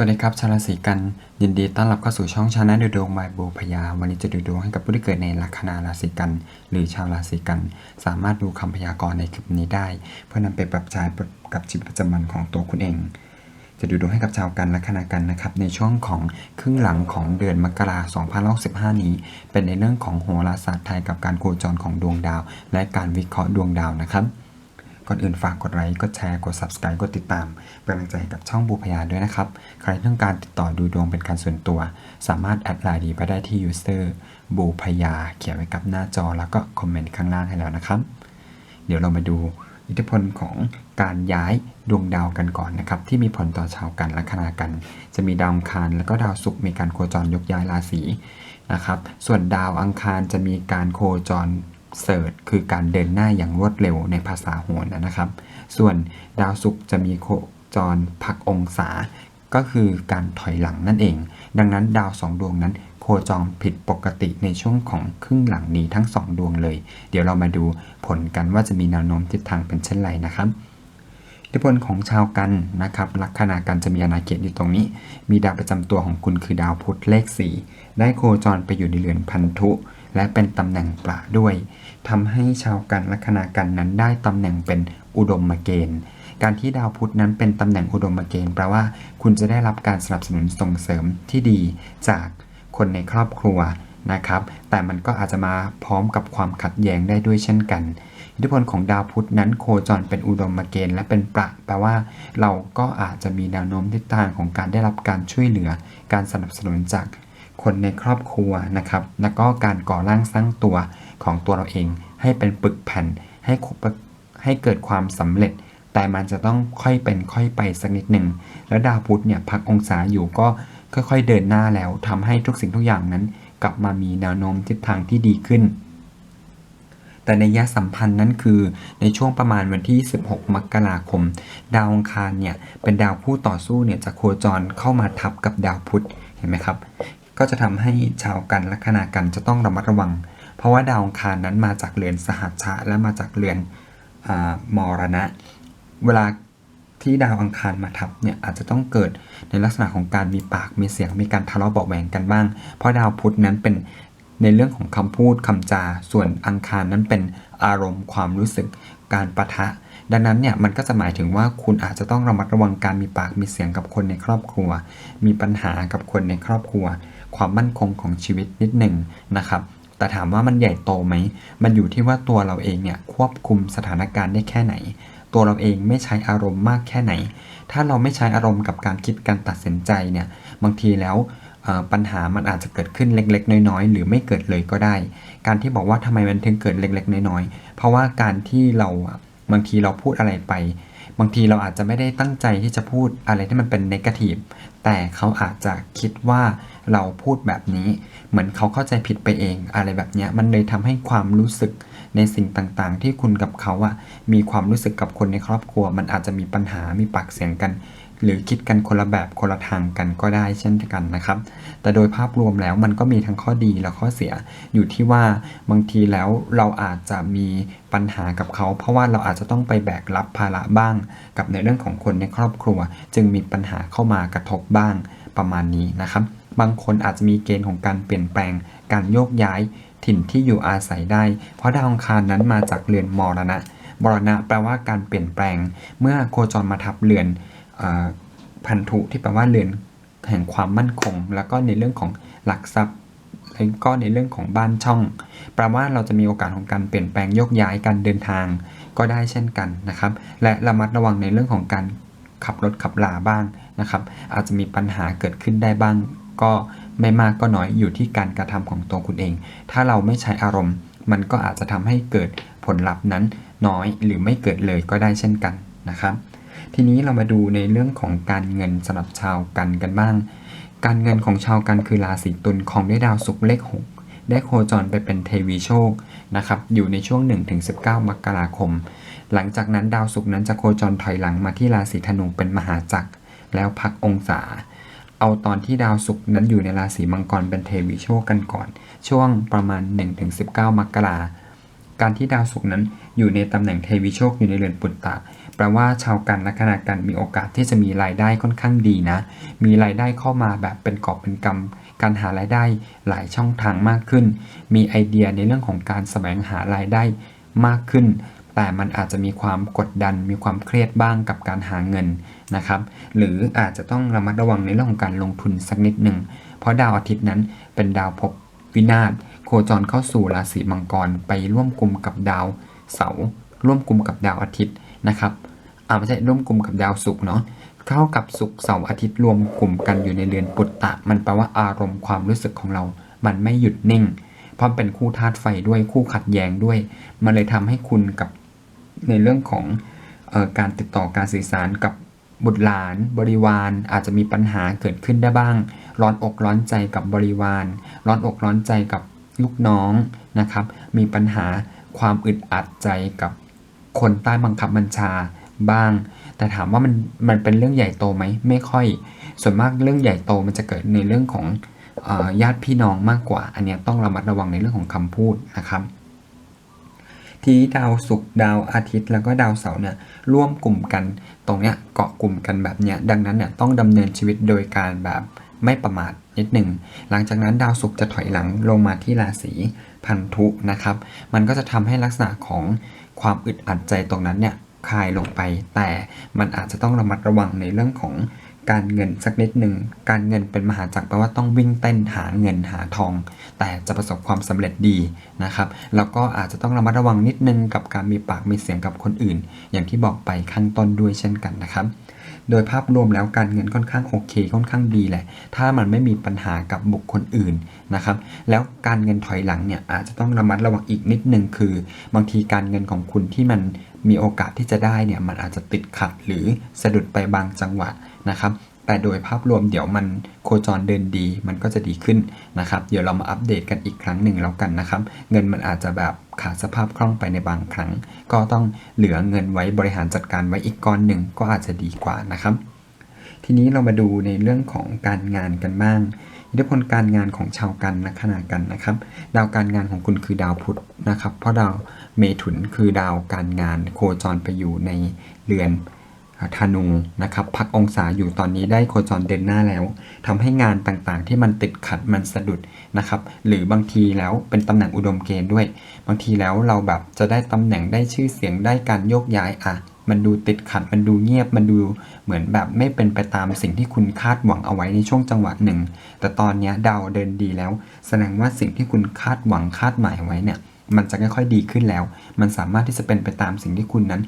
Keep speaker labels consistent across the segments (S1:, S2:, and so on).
S1: สวัสดีครับ ชาวราศีกัน ยินดีต้อนรับเข้าสู่ช่องชาแนลดูดวงบายบูพยา วันนี้จะดูดวงให้กับผู้ที่เกิดในลัคนาราศีกัน หรือชาวราศีกัน สามารถดูคำพยากรณ์ในคลิปนี้ได้ เพื่อนำไปปรับใช้กับชีวิตประจำวันของตัวคุณเอง จะดูดวงให้กับชาวกันลัคนากันนะครับ ในช่วงของครึ่งหลังของเดือนมกราคม2065นี้ เป็นในเรื่องของโหราศาสตร์ไทยกับการโคจรของดวงดาว และการวิเคราะห์ดวงดาวนะครับ ก่อนอื่นฝากกดไลค์กดแชร์กด subscribe กดติดตามเป็นกำลังใจให้กับช่องบูพยาด้วยนะครับ ใครต้องการติดต่อดูดวงเป็นการส่วนตัว สามารถแอดไลน์ดีไปได้ที่ user บูพยาเขียนไว้กับหน้าจอแล้วก็คอมเมนต์ข้างล่างให้แล้วนะครับ เดี๋ยวเรามาดูอิทธิพลของการย้ายดวงดาวกันก่อนนะครับที่มีผลต่อชาวกันและคณากัน จะมีดาวอังคารแล้วก็ดาวศุกร์มีการโคจรยกย้ายราศีนะครับส่วนดาวอังคารจะมีการโคจร เสิร์ชคือการเดินหน้าอย่างรวดเร็วในภาษาโหรนะครับ ส่วนดาวศุกร์จะมีโคจรพักองศา ก็คือการถอยหลังนั่นเอง ดังนั้นดาวสองดวงนั้น โคจรผิดปกติในช่วงของครึ่งหลังนี้ทั้งสองดวงเลย เดี๋ยวเรามาดูผลกันว่าจะมีแนวโน้มทิศทางเป็นเช่นไรนะครับอิทธิพลของชาวกันนะครับลัคนากันจะมีอาณาเขตอยู่ตรงนี้ มีดาวประจำตัวของคุณคือดาวพุธเลข 4 ได้โคจรไปอยู่ในเรือนพันธุ และเป็นตำแหน่งประด้วยทำให้ชาวกันลัคนากันนั้นได้ตำแหน่งเป็นอุดมเกณฑ์ การที่ดาวพุธนั้นเป็นตำแหน่งอุดมเกณฑ์แปลว่า คุณจะได้รับการสนับสนุนส่งเสริมที่ดีจากคนในครอบครัวนะครับ แต่มันก็อาจจะมาพร้อมกับความขัดแย้งได้ด้วยเช่นกัน อิทธิพลของดาวพุธนั้นโคจรเป็นอุดมเกณฑ์และเป็นประ แปลว่า เราก็อาจจะมีแนวโน้มทิศทางของการได้รับการช่วยเหลือ การสนับสนุนจาก คนในครอบครัวนะครับ แล้วก็การก่อร่างสร้างตัวของตัวเราเอง ให้เป็นปึกแผ่นให้ให้เกิดความสำเร็จ แต่มันจะต้องค่อยเป็นค่อยไปสักนิดหนึ่ง แล้วดาวพุธเนี่ยพักองศาอยู่ก็ค่อยๆเดินหน้าแล้วทำให้ทุกสิ่งทุกอย่างนั้น กลับมามีแนวโน้มทิศทางที่ดีขึ้น แต่ในยะสัมพันธ์นั้นคือในช่วงประมาณวันที่ 16 มกราคม ดาวองคารเนี่ยเป็นดาวผู้ต่อสู้เนี่ยจะโคจรเข้ามาทับกับดาวพุธเห็นไหมครับ ก็จะทำให้ชาวกันและคณากันจะต้องระมัดระวัง เพราะว่าดาวอังคารนั้นมาจากเรือนสหัชชะและมาจากเรือนอมรณะ เวลาที่ดาวอังคารมาทับเนี่ยอาจจะต้องเกิดในลักษณะของการมีปากมีเสียงมีการทะเลาะเบาะแหวงกันบ้าง เพราะดาวพุธนั้นเป็นในเรื่องของคำพูดคำจา ส่วนอังคารนั้นเป็นอารมณ์ความรู้สึกการประทะ ดังนั้นเนี่ยมันก็จะหมายถึงว่าคุณอาจจะต้องระมัดระวังการมีปากมีเสียงกับคนในครอบครัว มีปัญหากับคนในครอบครัว ความมั่นคงของชีวิตนิดหนึ่งนะครับ แต่ถามว่ามันใหญ่โตไหม มันอยู่ที่ว่าตัวเราเองเนี่ยควบคุมสถานการณ์ได้แค่ไหน ตัวเราเองไม่ใช้อารมณ์มากแค่ไหน ถ้าเราไม่ใช้อารมณ์กับการคิดการตัดสินใจเนี่ยบางทีแล้วปัญหามันอาจจะเกิดขึ้นเล็ก ๆ น้อย ๆ หรือไม่เกิดเลยก็ได้ การที่บอกว่าทำไมมันถึงเกิดเล็ก ๆ น้อย ๆ เพราะว่าการที่เรา บางทีเราพูดอะไรไป บางทีเราอาจจะไม่ได้ตั้งใจที่จะพูดอะไรที่มันเป็นนกาทีฟแต่เขาอาจจะคิดว่าเราพูดแบบนี้ เหมือนเขาเข้าใจผิดไปเองอะไรแบบนี้มันเลยทำให้ความรู้สึกในสิ่งต่างๆ ที่คุณกับเขาอะมีความรู้สึกกับคนในครอบครัว มันอาจจะมีปัญหามีปากเสียงกัน หรือคิดกันคนละแบบคนละทางกันก็ได้เช่นกันนะครับ แต่โดยภาพรวมแล้วมันก็มีทั้งข้อดีและข้อเสีย อยู่ที่ว่าบางทีแล้วเราอาจจะมีปัญหากับเขา เพราะว่าเราอาจจะต้องไปแบกรับภาระบ้าง กับในเรื่องของคนในครอบครัว จึงมีปัญหาเข้ามากระทบบ้างประมาณนี้นะครับ บางคนอาจจะมีเกณฑ์ของการเปลี่ยนแปลง การโยกย้าย ถิ่นที่อยู่อาศัยได้ เพราะดาวอังคารนั้นมาจากเรือนมรณะมรณะแปลว่าการเปลี่ยนแปลง เมื่อโคจรมาทับเรือน พันธุที่แปลว่าเรือนแห่งความมั่นคง แล้วก็ในเรื่องของหลักทรัพย์แล้วก็ในเรื่องของบ้านช่องแปลว่าเราจะมีโอกาสของการเปลี่ยนแปลงโยกย้ายการเดินทางก็ได้เช่นกันนะครับ และระมัดระวังในเรื่องของการขับรถขับลาบ้างนะครับ อาจจะมีปัญหาเกิดขึ้นได้บ้าง ก็ไม่มากก็น้อยอยู่ที่การกระทำของตัวคุณเอง ถ้าเราไม่ใช้อารมณ์ มันก็อาจจะทำให้เกิดผลลัพธ์นั้นน้อยหรือไม่เกิดเลยก็ได้เช่นกันนะครับ ทีนี้เรามาดูในเรื่องของการเงินสำหรับชาวกันกันบ้าง การเงินของชาวกันคือราศีตุลของด้วยดาวศุกร์เลข 6 ได้โคจรไปเป็นเทวีโชคนะครับอยู่ในช่วง 1-19 มกราคม หลังจากนั้นดาวศุกร์นั้นจะโคจรถอยหลังมาที่ราศีธนูเป็นมหาจักร แล้วพักองศา เอาตอนที่ดาวศุกร์นั้นอยู่ในราศีมังกรเป็นเทวีโชคกันก่อน ช่วงประมาณ 1-19 มกราการที่ดาวศุกร์นั้นอยู่ในตำแหน่งเทวีโชคอยู่ในเรือนปุตตะ แปลว่าชาวกันแลัคนากันมีโอกาสที่จะมีรายได้ค่อนข้างดีนะ มีรายได้เข้ามาแบบเป็นกอบเป็นกำการหารายได้หลายช่องทางมากขึ้น มีไอเดียในเรื่องของการแสวงหารายได้มากขึ้น แต่มันอาจจะมีความกดดัน มีความเครียดบ้างกับการหาเงินนะครับ หรืออาจจะต้องระมัดระวังในเรื่องของการลงทุนสักนิดหนึ่ง เพราะดาวอาทิตย์นั้นเป็นดาวภพวินาศโคจรเข้าสู่ราศีมังกรไปร่วมกลุ่มกับดาวเสาร์ร่วมกลุ่มกับดาวอาทิตย์นะครับ อ่าไม่ใช่ร่วมกลุ่มกับดาวศุกร์เนาะเข้ากับศุกร์เสาร์อาทิตย์รวมกลุ่มกันอยู่ในเรือนปุตตะ มันแปลว่าอารมณ์ความรู้สึกของเรา มันไม่หยุดนิ่ง เพราะเป็นคู่ธาตุไฟด้วยคู่ขัดแย้งด้วย มันเลยทำให้คุณกับในเรื่องของออการติดต่อการสื่อสารกับบุตรหลาน บริวารอาจจะมีปัญหาเกิดขึ้นได้บ้าง ร้อนอกร้อนใจกับบริวาร ร้อนอกร้อนใจกับลูกน้องนะครับ มีปัญหาความอึดอัดใจกับคนใต้บังคับบัญชา บ้าง แต่ถามว่ามันมันเป็นเรื่องใหญ่โตไหมไม่ค่อย ส่วนมากเรื่องใหญ่โตมันจะเกิดในเรื่องของญาติพี่น้องมากกว่า อันนี้ต้องระมัดระวังในเรื่องของคำพูดนะครับ ทีดาวศุกร์ดาวอาทิตย์ แล้วก็ดาวเสาร์เนี่ยร่วมกลุ่มกันตรงเนี้ยเกาะกลุ่มกันแบบเนี้ยดังนั้นเนี่ยต้องดำเนินชีวิตโดยการแบบไม่ประมาทนิดหนึ่ง หลังจากนั้นดาวศุกร์จะถอยหลังลงมาที่ราศีพันธุนะครับ มันก็จะทำให้ลักษณะของความอึดอัดใจตรงนั้นเนี่ย คลายลงไป แต่มันอาจจะต้องระมัดระวังในเรื่องของการเงินสักนิดหนึ่ง การเงินเป็นมหาจักรแปลว่าต้องวิ่งเต้นหาเงินหาทอง แต่จะประสบความสำเร็จดีนะครับ แล้วก็อาจจะต้องระมัดระวังนิดนึงกับการมีปากมีเสียงกับคนอื่น อย่างที่บอกไปข้างต้นด้วยเช่นกันนะครับ โดยภาพรวมแล้วการเงินค่อนข้างโอเค ค่อนข้างดีแหละ ถ้ามันไม่มีปัญหากับบุคคลอื่นนะครับ แล้วการเงินถอยหลังเนี่ยอาจจะต้องระมัดระวังอีกนิดนึงคือ บางทีการเงินของคุณที่มันมีโอกาสที่จะได้เนี่ยมันอาจจะติดขัดหรือสะดุดไปบางจังหวะนะครับ แต่โดยภาพรวมเดี๋ยวมันโคจรเดินดีมันก็จะดีขึ้นนะครับ เดี๋ยวเรามาอัปเดตกันอีกครั้งหนึ่งแล้วกันนะครับ เงินมันอาจจะแบบขาดสภาพคล่องไปในบางครั้ง ก็ต้องเหลือเงินไว้บริหารจัดการไว้อีกก้อนหนึ่งก็อาจจะดีกว่านะครับ ทีนี้เรามาดูในเรื่องของการงานกันบ้างอิทธิพลการงานของชาวกันลัคนากันนะครับ ดาวการงานของคุณคือดาวพุธนะครับ เพราะดาวเมถุนคือดาวการงานโคจรไปอยู่ในเรือน ธนูนะครับพักองศาอยู่ตอนนี้ได้โคจรเดินหน้าแล้วทำให้งานต่างๆ ที่มันติดขัดมันสะดุดนะครับหรือบางทีแล้วเป็นตำแหน่งอุดมเกณฑ์ด้วย บางทีแล้วเราแบบจะได้ตำแหน่งได้ชื่อเสียงได้การโยกย้ายอะมันดูติดขัดมันดูเงียบมันดูเหมือนแบบไม่เป็นไปตามสิ่งที่คุณคาดหวังเอาไว้ในช่วงจังหวะหนึ่ง แต่ตอนนี้ดาวเดินดีแล้ว แสดงว่าสิ่งที่คุณคาดหวังคาดหมายไว้เนี่ย มันจะค่อยๆดีขึ้นแล้ว มันสามารถที่จะเป็นไปตามสิ่งที่คุณนั้น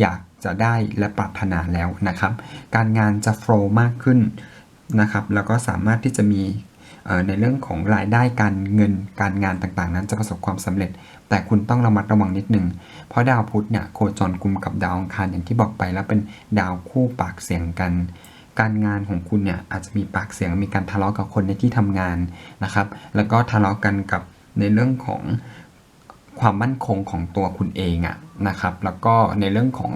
S1: อยาก จะได้และปรารถนาแล้วนะครับ การงานจะโฟล์มากขึ้นนะครับ แล้วก็สามารถที่จะมีในเรื่องของรายได้การเงินการงานต่างๆ นั้นจะประสบความสำเร็จ แต่คุณต้องระมัดระวังนิดนึง เพราะดาวพุธเนี่ยโคจรกุมกับดาวอังคารอย่างที่บอกไปแล้วเป็นดาวคู่ปากเสียงกัน การงานของคุณเนี่ยอาจจะมีปากเสียงมีการทะเลาะกับคนในที่ทำงานนะครับ แล้วก็ทะเลาะกันกับในเรื่องของความมั่นคงของตัวคุณเองอะนะครับ แล้วก็ในเรื่องของ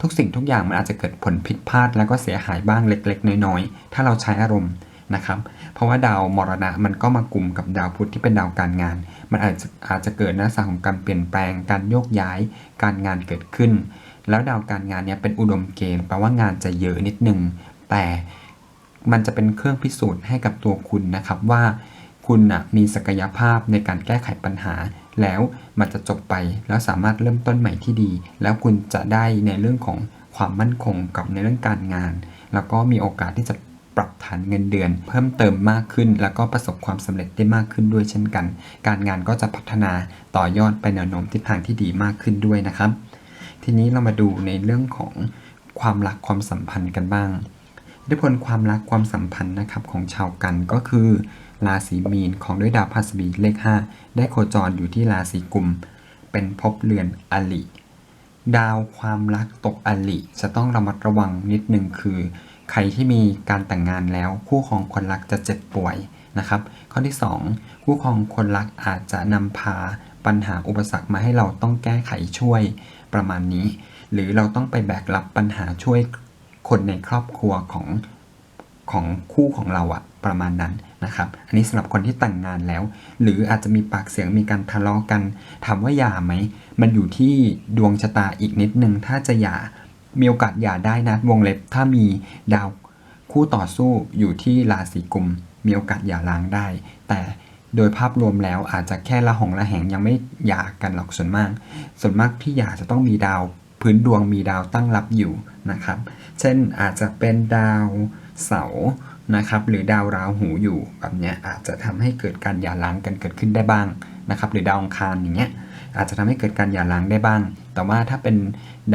S1: ทุกสิ่งทุกอย่างมันอาจจะเกิดผลผิดพลาด แล้วก็เสียหายบ้างเล็ก ๆ น้อยๆ ถ้าเราใช้อารมณ์นะครับ เพราะว่าดาวมรณะมันก็มากลุ่มกับดาวพุธที่เป็นดาวการงาน มันอาจจะอาจจะเกิดลักษณะของการเปลี่ยนแปลง การโยกย้าย การงานเกิดขึ้น แล้วดาวการงานเนี้ยเป็นอุดมเกณฑ์แปลว่างานจะเยอะนิดนึง แต่มันจะเป็นเครื่องพิสูจน์ให้กับตัวคุณนะครับว่าคุณนะมีศักยภาพในการแก้ไขปัญหา แล้วมันจะจบไปแล้วสามารถเริ่มต้นใหม่ที่ดี แล้วคุณจะได้ในเรื่องของความมั่นคงกับในเรื่องการงาน แล้วก็มีโอกาสที่จะปรับฐานเงินเดือน เพิ่มเติมมากขึ้น แล้วก็ประสบความสำเร็จได้มากขึ้นด้วยเช่นกัน การงานก็จะพัฒนาต่อยอดไปแนวโน้มทิศทางที่ดีมากขึ้นด้วยนะครับ ทีนี้เรามาดูในเรื่องของความรักความสัมพันธ์กันบ้างอิทธิพลความรักความสัมพันธ์นะครับของชาวกันก็คือ ราศีมีนของด้วยดาวพฤหัสบดีเลข 5 ได้โคจรอยู่ที่ราศีกุม เป็นภพเรือนอลิ ดาวความรักตกอลิ จะต้องระมัดระวังนิดนึงคือ ใครที่มีการแต่งงานแล้ว คู่ของคนรักจะเจ็บป่วยนะครับ ข้อที่ 2 คู่ครองคนรักอาจจะนำพาปัญหาอุปสรรคมาให้เราต้องแก้ไขช่วยประมาณนี้ หรือเราต้องไปแบกรับปัญหาช่วยคนในครอบครัวของของคู่ของเราอะประมาณนั้น นะครับ อันนี้สำหรับคนที่แต่งงานแล้ว หรืออาจจะมีปากเสียงมีการทะเลาะกันถามว่าหย่าไหม มันอยู่ที่ดวงชะตาอีกนิดนึง ถ้าจะหย่ามีโอกาสหย่าได้นะ วงเล็บถ้ามีดาวคู่ต่อสู้อยู่ที่ราศีกุม มีโอกาสหย่าร้างได้ แต่โดยภาพรวมแล้วอาจจะแค่ละหองละแหงยังไม่หย่ากันหรอกส่วนมาก ส่วนมากที่หย่าจะต้องมีดาวพื้นดวงมีดาวตั้งรับอยู่นะครับ เช่นอาจจะเป็นดาวเสาร์ นะครับหรือดาวราหูอยู่แบบเนี้ยอาจจะทำให้เกิดการหย่าร้างกันเกิดขึ้นได้บ้างนะครับหรือดาวองคารอย่างเงี้ยอาจจะทำให้เกิดการหย่าร้างได้บ้าง แต่ว่าถ้าเป็น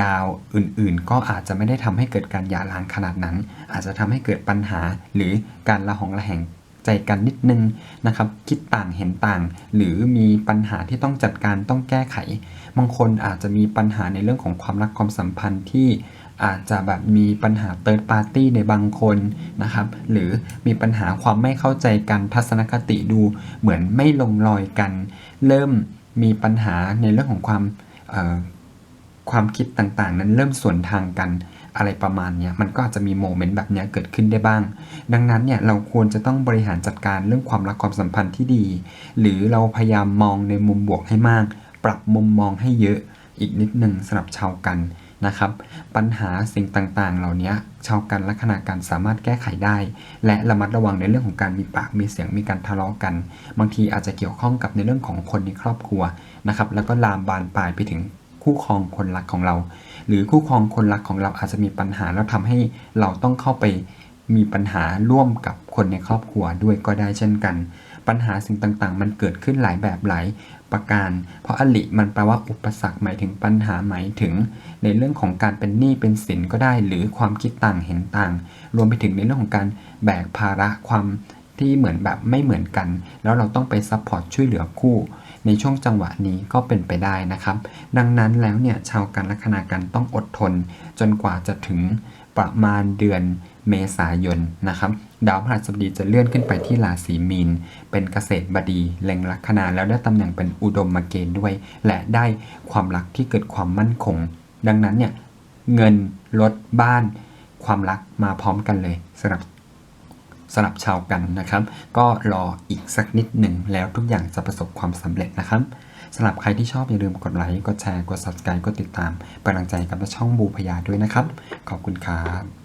S1: ดาวอื่นๆ ก็อาจจะไม่ได้ทำให้เกิดการหย่าร้างขนาดนั้น อาจจะทำให้เกิดปัญหาหรือการละหองละแหงใจกันนิดนึงนะครับ คิดต่างเห็นต่าง หรือมีปัญหาที่ต้องจัดการต้องแก้ไข บางคนอาจจะมีปัญหาในเรื่องของความรักความสัมพันธ์ที่ อาจจะแบบมีปัญหาเติร์ดปาร์ตี้ในบางคนนะครับ หรือมีปัญหาความไม่เข้าใจกันทัศนคติดูเหมือนไม่ลงรอยกัน เริ่มมีปัญหาในเรื่องของความความคิดต่างๆ นั้นเริ่มสวนทางกันอะไรประมาณเนี้ยมันก็อาจจะมีโมเมนต์แบบเนี้ยเกิดขึ้นได้บ้าง ดังนั้นเนี่ยเราควรจะต้องบริหารจัดการเรื่องความรักความสัมพันธ์ที่ดี หรือเราพยายามมองในมุมบวกให้มาก ปรับมุมมองให้เยอะอีกนิดหนึ่งสำหรับชาวกัน นะครับ ปัญหาสิ่งต่างๆ เหล่านี้ชาวกันลัคนาการสามารถแก้ไขได้ และระมัดระวังในเรื่องของการมีปากมีเสียงมีการทะเลาะกัน บางทีอาจจะเกี่ยวข้องกับในเรื่องของคนในครอบครัวนะครับ แล้วก็ลามบานปลายไปถึงคู่ครองคนรักของเรา หรือคู่ครองคนรักของเราอาจจะมีปัญหาแล้วทำให้เราต้องเข้าไปมีปัญหาร่วมกับคนในครอบครัวด้วยก็ได้เช่นกัน ปัญหาสิ่งต่างๆ มันเกิดขึ้นหลายแบบหลาย ประการ เพราะอลิมันแปลว่าอุปสรรคหมายถึงปัญหาหมายถึง ในเรื่องของการเป็นหนี้เป็นสินก็ได้ หรือความคิดต่างเห็นต่าง รวมไปถึงในเรื่องของการแบกภาระความที่เหมือนแบบไม่เหมือนกัน แล้วเราต้องไปซัพพอร์ตช่วยเหลือคู่ ในช่วงจังหวะนี้ก็เป็นไปได้นะครับ ดังนั้นแล้วเนี่ยชาวกันลัคนากันต้องอดทน จนกว่าจะถึงประมาณเดือน เมษายนนะครับดาวพฤหัสบดีจะเลื่อนขึ้นไปที่ราศีมีน เป็นเกษตรบดีเล็งลัคนาแล้วได้ตำแหน่งเป็นอุดมมาเกณฑ์ด้วย และได้ความรักที่เกิดความมั่นคง ดังนั้นเนี่ยเงินรถบ้าน ความรักมาพร้อมกันเลยสำหรับสำหรับชาวกันนะครับ ก็รออีกสักนิดหนึ่งแล้วทุกอย่างจะประสบความสำเร็จนะครับสำหรับใครที่ชอบอย่าลืมกดไลค์กดแชร์กด subscribe กดติดตามเป็นกำลังใจกับช่องบูพยาด้วยนะครับ ขอบคุณครับ